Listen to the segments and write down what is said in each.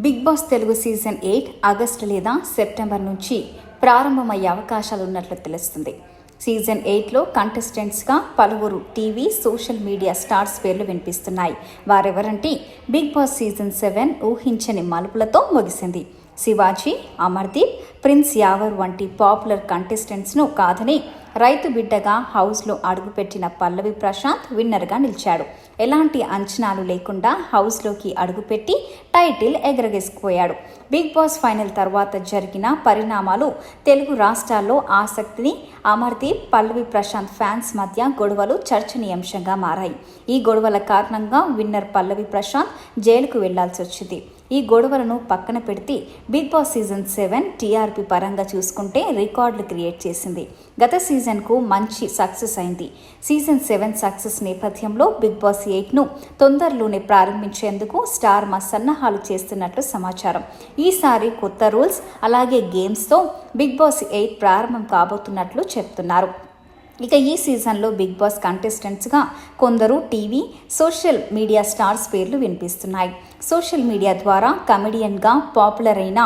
Bigg Boss Telugu season eight August లేదా September నుంచి ప్రారంభమయ్యే అవకాశాలు ఉన్నట్లు తెలుస్తుంది. సీజన్ ఎయిట్లో కంటెస్టెంట్స్గా పలువురు టీవీ సోషల్ మీడియా స్టార్స్ పేర్లు వినిపిస్తున్నాయి. వారెవరంటే బిగ్ బాస్ సీజన్ సెవెన్ ఊహించని మలుపులతో ముగిసింది. శివాజీ అమర్దీప్ ప్రిన్స్ యావర్ వంటి పాపులర్ కంటెస్టెంట్స్ను కాదని రైతు బిడ్డగా హౌస్లో అడుగుపెట్టిన పల్లవి ప్రశాంత్ విన్నర్గా నిలిచాడు. ఎలాంటి అంచనాలు లేకుండా హౌస్లోకి అడుగుపెట్టి టైటిల్ ఎగరగేసుకుపోయాడు. బిగ్ బాస్ ఫైనల్ తర్వాత జరిగిన పరిణామాలు తెలుగు రాష్ట్రాల్లో ఆసక్తిని అమర్దీప్ పల్లవి ప్రశాంత్ ఫ్యాన్స్ మధ్య గొడవలు చర్చనీయాంశంగా మారాయి. ఈ గొడవల కారణంగా విన్నర్ పల్లవి ప్రశాంత్ జైలుకు వెళ్ళాల్సి వచ్చింది ఈ గొడవలను పక్కన పెడితే Bigg Boss season seven TRP పరంగా చూసుకుంటే రికార్డులు క్రియేట్ చేసింది. గత సీజన్కు మంచి సక్సెస్ అయింది. సీజన్ సెవెన్ సక్సెస్ నేపథ్యంలో బిగ్ బాస్ ఎయిట్ను తొందరలోనే ప్రారంభించేందుకు స్టార్ మా సన్నాహాలు చేస్తున్నట్లు సమాచారం. ఈసారి కొత్త రూల్స్ అలాగే గేమ్స్తో బిగ్ బాస్ ఎయిట్ ప్రారంభం కాబోతున్నట్లు చెప్తున్నారు. ఇక ఈ సీజన్లో బిగ్ బాస్ కంటెస్టెంట్స్గా కొందరు టీవీ సోషల్ మీడియా స్టార్స్ పేర్లు వినిపిస్తున్నాయి. సోషల్ మీడియా ద్వారా కమెడియన్గా పాపులర్ అయిన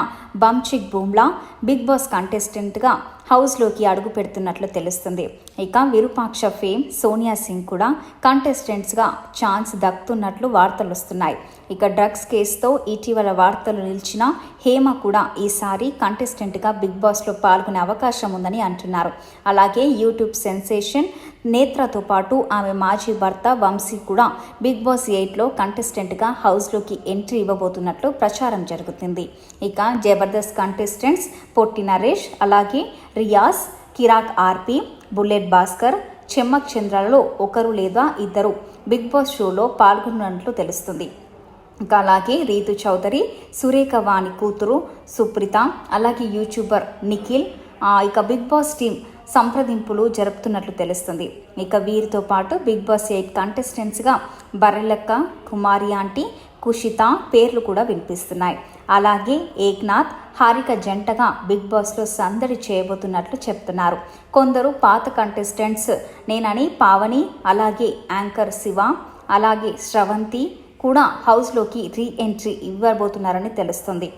బంచిక్ బూమ్లా బిగ్ బాస్ కంటెస్టెంట్గా హౌస్లోకి అడుగు పెడుతున్నట్లు తెలుస్తుంది. ఇక విరూపాక్ష ఫేమ్ సోనియా సింగ్ కూడా కంటెస్టెంట్స్గా ఛాన్స్ దక్కుతున్నట్లు వార్తలు వస్తున్నాయి. ఇక డ్రగ్స్ కేసుతో ఇటీవల వార్తలు నిలిచిన హేమ కూడా ఈసారి కంటెస్టెంట్గా బిగ్ బాస్లో పాల్గొనే అవకాశం ఉందని అంటున్నారు. అలాగే యూట్యూబ్ సెన్సేషన్ నేత్రతో పాటు ఆమె మాజీ భర్త వంశీ కూడా బిగ్ బాస్ ఎయిట్లో కంటెస్టెంట్గా హౌస్లోకి ఎంట్రీ ఇవ్వబోతున్నట్లు ప్రచారం జరుగుతుంది. ఇక జబర్దస్త్ కంటెస్టెంట్స్ పొట్టి నరేష్ అలాగే రియాజ్ కిరాక్ ఆర్పి బుల్లెట్ భాస్కర్ చెమ్మక్ చంద్రాలలో ఒకరు లేదా ఇద్దరు బిగ్ బాస్ షోలో పాల్గొన్నట్లు తెలుస్తుంది. ఇంకా అలాగే రీతు చౌదరి సురేఖ వాణి కూతురు సుప్రిత అలాగే యూట్యూబర్ నిఖిల్ ఇక బిగ్ బాస్ టీం సంప్రదింపులు జరుపుతున్నట్లు తెలుస్తుంది. ఇక వీరితో పాటు బిగ్ బాస్ ఎయిట్ కంటెస్టెంట్స్గా బర్రెలక్క కుమారి ఆంటీ కుషిత పేర్లు కూడా వినిపిస్తున్నాయి. అలాగే ఏక్నాథ్ హారిక జంటగా బిగ్ బాస్లో సందడి చేయబోతున్నట్లు చెప్తున్నారు. కొందరు పాత కంటెస్టెంట్స్ నేనని పావని అలాగే యాంకర్ శివ అలాగే శ్రవంతి కూడా హౌస్లోకి రీ ఎంట్రీ ఇవ్వబోతున్నారని తెలుస్తుంది.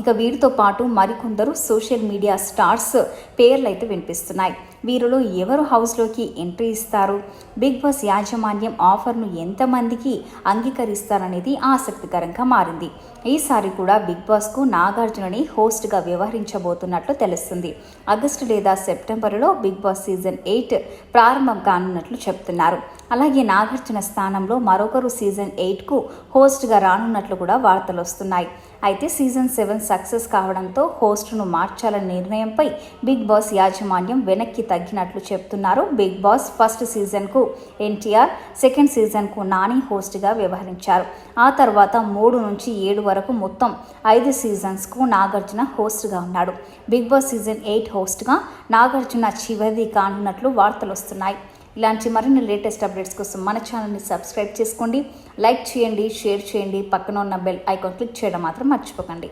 ఇక వీరితో పాటు మరికొందరు సోషల్ మీడియా స్టార్స్ పేర్లు అయితే వినిపిస్తున్నాయి. వీరిలో ఎవరు హౌస్లోకి ఎంట్రీ ఇస్తారు? బిగ్ బాస్ యాజమాన్యం ఆఫర్ను ఎంతమందికి అంగీకరిస్తారనేది ఆసక్తికరంగా మారింది. ఈసారి కూడా బిగ్ బాస్కు నాగార్జునని హోస్ట్గా వ్యవహరించబోతున్నట్లు తెలుస్తుంది. ఆగస్టు లేదా సెప్టెంబర్లో బిగ్ బాస్ సీజన్ ఎయిట్ ప్రారంభం కానున్నట్లు చెప్తున్నారు. అలాగే నాగార్జున స్థానంలో మరొకరు సీజన్ ఎయిట్కు హోస్ట్గా రానున్నట్లు కూడా వార్తలు వస్తున్నాయి. అయితే సీజన్ సెవెన్ సక్సెస్ కావడంతో హోస్ట్ను మార్చాలనే నిర్ణయంపై బిగ్ బాస్ యాజమాన్యం వెనక్కి తగ్గినట్లు చెప్తున్నారు. బిగ్ బాస్ ఫస్ట్ సీజన్కు ఎన్టీఆర్ సెకండ్ సీజన్కు నాని హోస్ట్గా వ్యవహరించారు. ఆ తర్వాత మూడు నుంచి ఏడు వరకు మొత్తం ఐదు సీజన్స్కు నాగార్జున హోస్ట్గా ఉన్నాడు. బిగ్ బాస్ సీజన్ ఎయిట్ హోస్ట్గా నాగార్జున చివరిది కానున్నట్లు వార్తలు వస్తున్నాయి. ఇలాంటి మరిన్ని లేటెస్ట్ అప్డేట్స్ కోసం మన ఛానల్ని సబ్స్క్రైబ్ చేసుకోండి. లైక్ చేయండి షేర్ చేయండి. పక్కన ఉన్న బెల్ ఐకాన్ క్లిక్ చేయడం మాత్రం మర్చిపోకండి.